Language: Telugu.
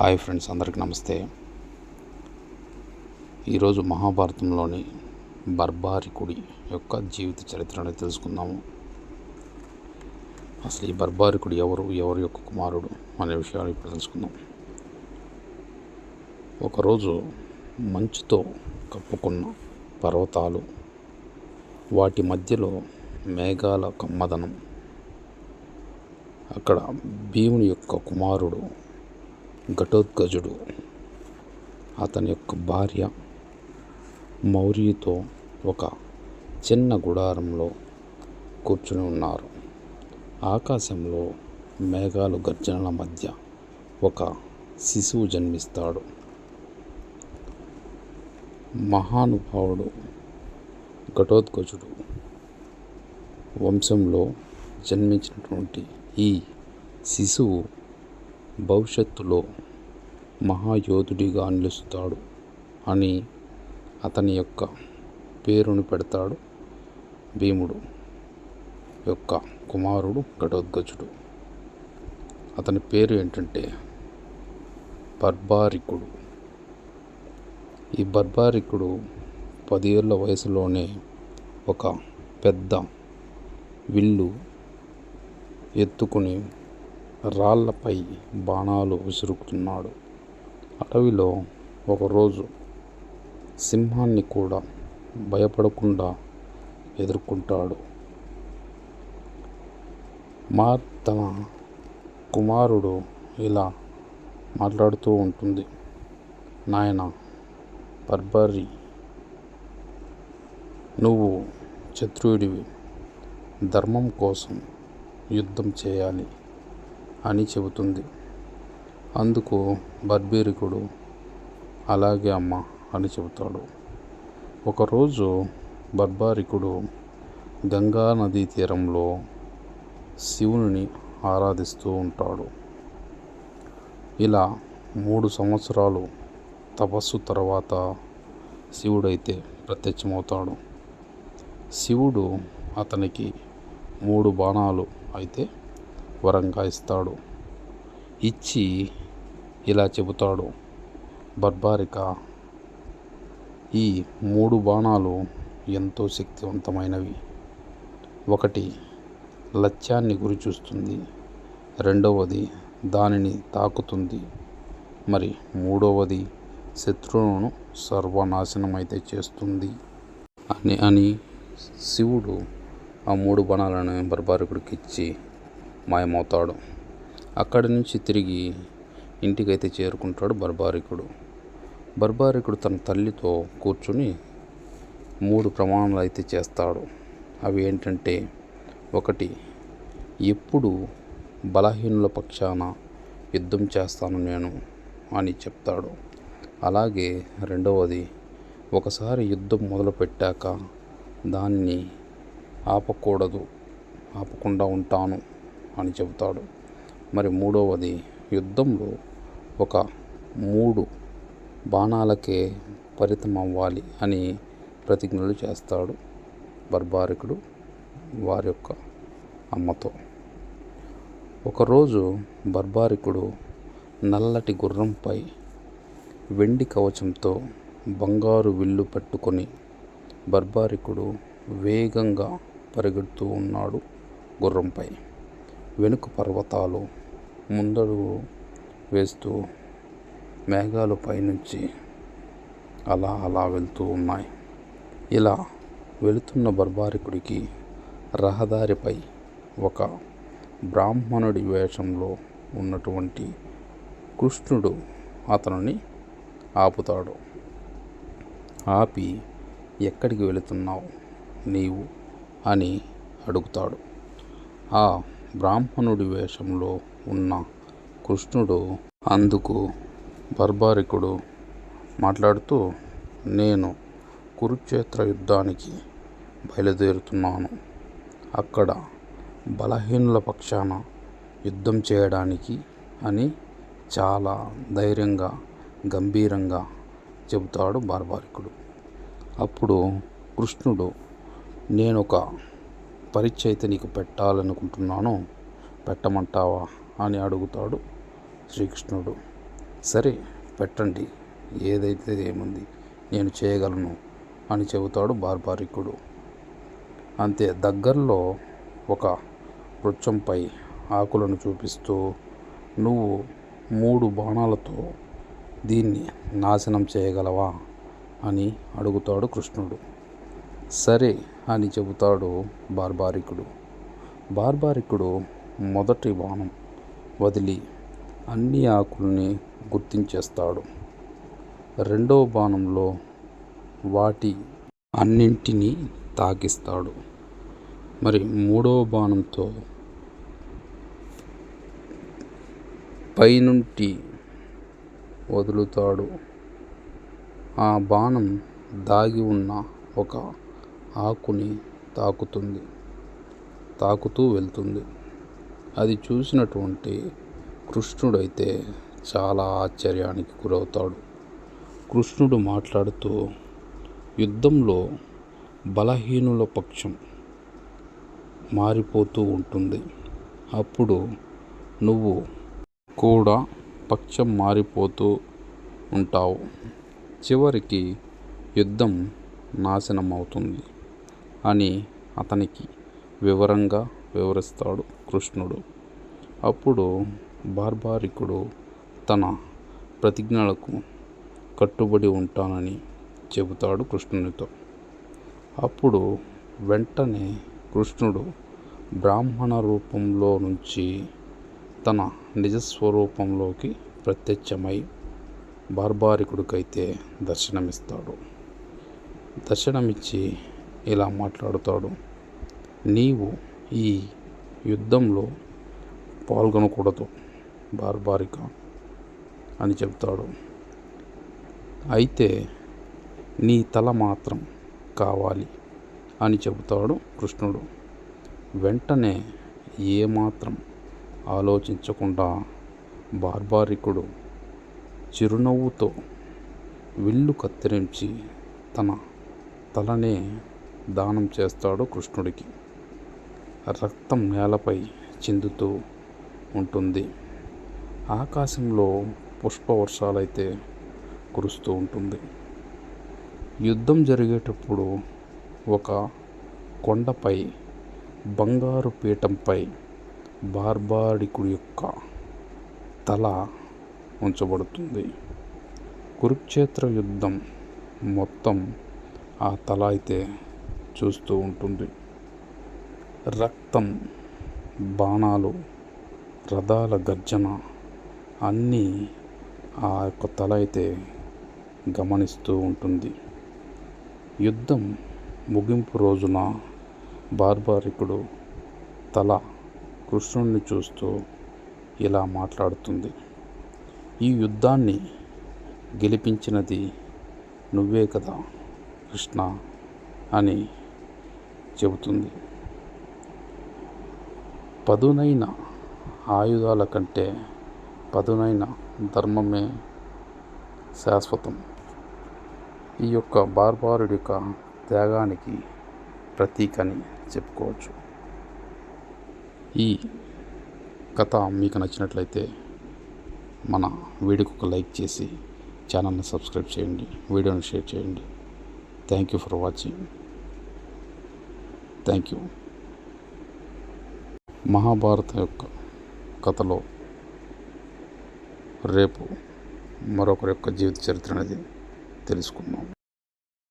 హాయ్ ఫ్రెండ్స్ అందరికీ నమస్తే. ఈరోజు మహాభారతంలోని బర్బారికుడి యొక్క జీవిత చరిత్రను తెలుసుకుందాము. అసలు ఈ బర్బారికుడు ఎవరు ఎవరి యొక్క కుమారుడు అనే విషయాలు ఇప్పుడు తెలుసుకుందాం. ఒకరోజు మంచుతో కప్పుకున్న పర్వతాలు వాటి మధ్యలో మేఘాల కమ్మదనం. అక్కడ భీముని యొక్క కుమారుడు ఘటోత్కజుడు అతని యొక్క భార్య మౌర్యతో ఒక చిన్న గుడారంలో కూర్చుని ఉన్నారు. ఆకాశంలో మేఘాలు గర్జనల మధ్య ఒక శిశువు జన్మిస్తాడు. మహానుభావుడు ఘటోత్కచుడు వంశంలో జన్మించినటువంటి ఈ శిశువు భవిష్యత్తులో మహాయోధుడిగా నిలుస్తాడు అని అతని యొక్క పేరును పెడతాడు భీముడు యొక్క కుమారుడు ఘటోద్గజుడు అతని పేరు ఏంటంటే బర్బారికుడు. ఈ బర్బారికుడు పదేళ్ళ వయసులోనే ఒక పెద్ద విల్లు ఎత్తుకుని రాళ్ళపై బాణాలు విసురుతున్నాడు అడవిలో ఒకరోజు సింహాన్ని కూడా భయపడకుండా ఎదుర్కొంటాడు. మా తన కుమారుడు ఇలా మాట్లాడుతూ ఉంటుంది. నాయన బర్బరి నువ్వు క్షత్రియుడివి. ధర్మం కోసం యుద్ధం చేయాలి. అని చెబుతుంది. అందుకు బర్బీరికుడు అలాగే అమ్మ అని చెబుతాడు. ఒకరోజు బర్బారికుడు గంగా నదీ తీరంలో శివుని ఆరాధిస్తూ ఉంటాడు. ఇలా మూడు సంవత్సరాలు తపస్సు తర్వాత శివుడైతే ప్రత్యక్షమవుతాడు. శివుడు అతనికి మూడు బాణాలు అయితే వరంగా ఇస్తాడు. ఇచ్చి ఇలా చెబుతాడు. బర్బారిక ఈ మూడు బాణాలు ఎంతో శక్తివంతమైనవి. ఒకటి లక్ష్యాన్ని గురి చూస్తుంది. రెండవది దానిని తాకుతుంది. మరి మూడవది శత్రువును సర్వనాశనం అయితే చేస్తుంది. అని అని శివుడు ఆ మూడు బాణాలను బర్బారికుడికి ఇచ్చి మాయమవుతాడు. అక్కడి నుంచి తిరిగి ఇంటికైతే చేరుకుంటాడు బర్బారికుడు. బర్బారికుడు తన తల్లితో కూర్చుని మూడు ప్రమాణాలు అయితే చేస్తాడు. అవి ఏంటంటే ఒకటి ఎప్పుడు బలహీనుల పక్షాన యుద్ధం చేస్తాను నేను అని చెప్తాడు. అలాగే రెండవది ఒకసారి యుద్ధం మొదలుపెట్టాక దాన్ని ఆపకూడదు ఆపకుండా ఉంటాను. అని చెబుతాడు. మరి మూడవది యుద్ధంలో ఒక మూడు బాణాలకే పరితం అవ్వాలి అని ప్రతిజ్ఞలు చేస్తాడు బర్బారికుడు వారి యొక్క అమ్మతో. ఒకరోజు బర్బారికుడు నల్లటి గుర్రంపై వెండి కవచంతో బంగారు విల్లు పట్టుకొని బర్బారికుడు వేగంగా పరిగెడుతూ ఉన్నాడు గుర్రంపై. వెనుక పర్వతాలు ముందడుగు వేస్తూ మేఘాలు పైనుంచి అలా అలా వెళ్తూ ఉన్నాయి. ఇలా వెళుతున్న బర్బారికుడికి రహదారిపై ఒక బ్రాహ్మణుడి వేషంలో ఉన్నటువంటి కృష్ణుడు అతనిని ఆపుతాడు. ఆపి ఎక్కడికి వెళుతున్నావు నీవు? అని అడుగుతాడు. ఆ బ్రాహ్మణుడి వేషంలో ఉన్న కృష్ణుడు అందుకు బర్బారికుడు మాట్లాడుతూ నేను కురుక్షేత్ర యుద్ధానికి బయలుదేరుతున్నాను. అక్కడ బలహీనుల పక్షాన యుద్ధం చేయడానికి అని చాలా ధైర్యంగా గంభీరంగా చెబుతాడు బార్బారికుడు. అప్పుడు కృష్ణుడు నేను ఒక పరీక్ష అయితే నీకు పెట్టాలనుకుంటున్నాను. పెట్టమంటావా? అని అడుగుతాడు శ్రీకృష్ణుడు. సరే పెట్టండి. ఏదైతే ఏముంది నేను చేయగలను అని చెబుతాడు బార్బారికుడు. అంతే దగ్గరలో ఒక వృక్షంపై ఆకులను చూపిస్తూ నువ్వు మూడు బాణాలతో దీన్ని నాశనం చేయగలవా? అని అడుగుతాడు కృష్ణుడు. సరే అని చెబుతాడు బార్బారికుడు. బార్బారికుడు మొదటి బాణం వదిలి అన్ని ఆకుల్ని గుర్తించేస్తాడు. రెండవ బాణంలో వాటి అన్నింటినీ తాకిస్తాడు మరి మూడవ బాణంతో పైనుంటి వదులుతాడు. ఆ బాణం దాగి ఉన్న ఒక ఆకుని తాకుతుంది తాకుతూ వెళ్తుంది. అది చూసినటువంటి కృష్ణుడైతే చాలా ఆశ్చర్యానికి గురవుతాడు. కృష్ణుడు మాట్లాడుతూ యుద్ధంలో బలహీనుల పక్షం మారిపోతూ ఉంటుంది. అప్పుడు నువ్వు కూడా పక్షం మారిపోతూ ఉంటావు. చివరికి యుద్ధం నాశనం అవుతుంది అని అతనికి వివరంగా వివరిస్తాడు కృష్ణుడు. అప్పుడు బార్బారికుడు తన ప్రతిజ్ఞలకు కట్టుబడి ఉంటానని చెబుతాడు కృష్ణునితో. అప్పుడు వెంటనే కృష్ణుడు బ్రాహ్మణ రూపంలో నుంచి తన నిజస్వరూపంలోకి ప్రత్యక్షమై బార్బారికుడికైతే దర్శనమిస్తాడు. దర్శనమిచ్చి ఇలా మాట్లాడుతాడు. నీవు ఈ యుద్ధంలో పాల్గొనకూడదు బార్బారిక అని చెప్తాడు. అయితే నీ తల మాత్రం కావాలి అని చెబుతాడు కృష్ణుడు. వెంటనే ఏమాత్రం ఆలోచించకుండా బార్బారికుడు చిరునవ్వుతో విల్లు కత్తిరించి తన తలనే దానం చేస్తాడు కృష్ణుడికి. రక్తం నేలపై చిందుతూ ఉంటుంది. ఆకాశంలో పుష్పవర్షాలైతే కురుస్తూ ఉంటుంది. యుద్ధం జరిగేటప్పుడు ఒక కొండపై బంగారు పీఠంపై బార్బాడికుడి యొక్క తల ఉంచబడుతుంది. కురుక్షేత్ర యుద్ధం మొత్తం ఆ తల అయితే చూస్తూ ఉంటుంది. రక్తం బాణాలు రథాల గర్జన అన్నీ ఆ యొక్క తల అయితే గమనిస్తూ ఉంటుంది. యుద్ధం ముగింపు రోజున బార్బారికుడు తల కృష్ణుణ్ణి చూస్తూ ఇలా మాట్లాడుతుంది. ఈ యుద్ధాన్ని గెలిపించినది నువ్వే కదా కృష్ణ అని చెబుతుంది. పదునైన ఆయుధాల కంటే పదునైన ధర్మమే శాశ్వతం. ఈ యొక్క బార్బారుడి యొక్క త్యాగానికి ప్రతీక అని చెప్పుకోవచ్చు. ఈ కథ మీకు నచ్చినట్లయితే మన వీడియోకి ఒక లైక్ చేసి ఛానల్ని సబ్స్క్రైబ్ చేయండి వీడియోని షేర్ చేయండి. Thank you for watching. Thank you Mahabharata యొక్క కథలో రేపు మరొకరి యొక్క జీవిత చరిత్ర అనేది తెలుసుకుందాం.